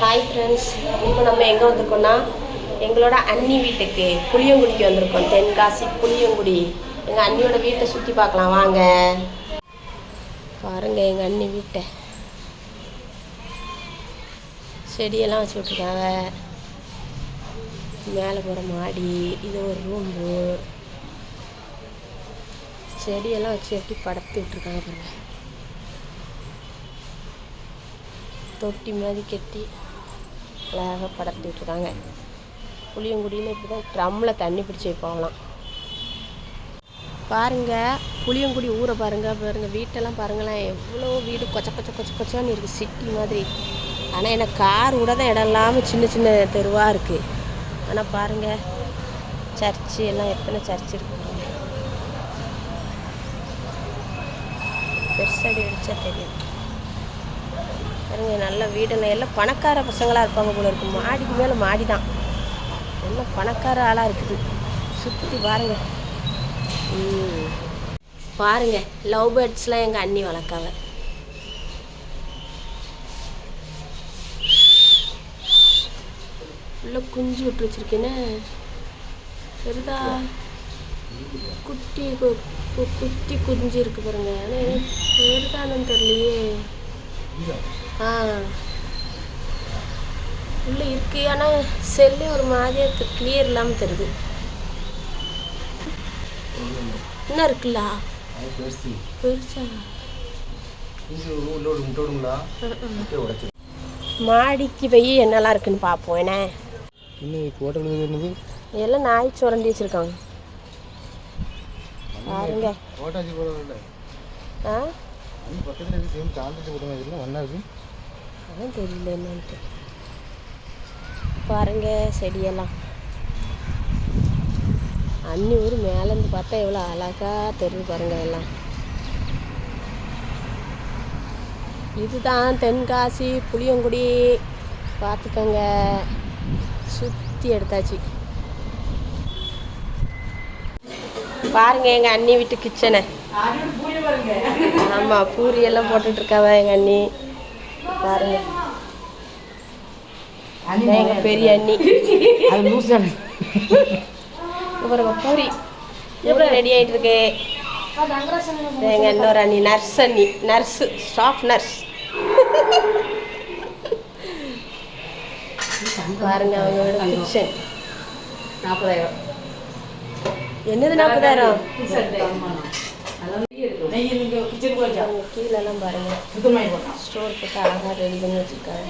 Hi friends இப்போ நம்ம எங்கே வந்திருக்கோம்னா எங்களோட அண்ணி வீட்டுக்கு புளியங்குடிக்கு வந்திருக்கோம். தென்காசி புளியங்குடி. எங்கள் அண்ணியோட வீட்டை சுற்றி பார்க்கலாம். வாங்க. பாருங்க எங்கள் அண்ணி வீட்டை. செடியெல்லாம் வச்சு விட்ருக்காங்க மேலே போகிற மாடி இது ஒரு ரூம்பு செடியெல்லாம் வச்சு எப்படி படத்து விட்ருக்காங்க பாருங்க. தொட்டி மாதிரி கட்டி. அழகாக படத்தி இருக்காங்க புளியங்குடியில் இப்படி தான் ட்ரம்மில் தண்ணி பிடிச்சி வைப்பாங்களாம். பாருங்கள் புளியங்குடி ஊரை பாருங்க பாருங்கள் வீட்டெல்லாம் பாருங்களேன். எவ்வளோ வீடு கொச்ச கொச்ச கொச்ச கொச்சான்னு இருக்குது சிட்டி மாதிரி. ஆனால் எனக்கு கார் கூட தான் இடம் இல்லாமல் சின்ன சின்ன தெருவாக இருக்குது ஆனால் பாருங்கள் சர்ச்சு எல்லாம் எத்தனை சர்ச் இருக்குது பாருங்க. பெருசாடி அடித்தா தெரியும். பாருங்க நல்ல வீடெல்லாம் எல்லாம் பணக்கார பசங்களாக இருப்பாங்க போல இருக்கும் மாடிக்கு மேலே மாடி தான். எல்லாம் பணக்கார ஆளாக இருக்குது. சுற்றி பாருங்க. பாருங்க லவ் பேர்ட்ஸ்லாம் எங்கள் அண்ணி வளர்க்காவ. உள்ள குஞ்சு விட்டு வச்சிருக்கேனே. சரிதா குட்டி கு- கு- குட்டி குஞ்சு இருக்கு பாருங்க. ஆனால் எனக்கு பெருதானு தெரியலையே. ஆ. உள்ள இருக்கு ஆனால் செல்லு ஒரு மாதிரியாக கிளியர் இல்லாமல் தெரியுது. என்ன இருக்குல்ல? பெருசு? மாடிக்கு போய் என்னெல்லாம் இருக்குன்னு பார்ப்போம் என்ன? எல்லாம் நாய் சுரண்டி வச்சுருக்காங்க. பாருங்க. ஆ? அது பக்கத்தில் சேம் ஒன்றா அதான் தெரியல என்னன்ட்டு. பாருங்க செடியெல்லாம். அன்னி ஊர் மேலேருந்து பார்த்தா எவ்வளோ அழகா தெரியுது பாருங்க எல்லாம். இதுதான் தென்காசி புளியங்குடி. பார்த்துக்கோங்க. சுற்றி எடுத்தாச்சு. பாருங்க எங்கள் அண்ணி வீட்டு கிச்சனை ஆமாம் பூரி எல்லாம் போட்டுட்டு இருக்காவ எங்கள் அண்ணி? பாருங்க. எங்க பெரிய அண்ணி. பாருங்க பூரி. பூரி ரெடி ஆயிட்டு இருக்கு? எங்க இன்னொரு அண்ணி நர்ஸ் அண்ணி. நர்ஸ் ஸ்டாஃப் நர்ஸ் பாருங்க அவங்களோட கிச்சன் நாற்பதாயிரம் என்னது நாற்பதாயிரம் நெய் இங்கே கிச்சனுக்கு வச்சா. கீழெல்லாம் பாருங்க. சுத்தமாகி போட்டான். ஸ்டோர் போட்டு அழகா ரெடி பண்ணி வச்சிருக்காங்க.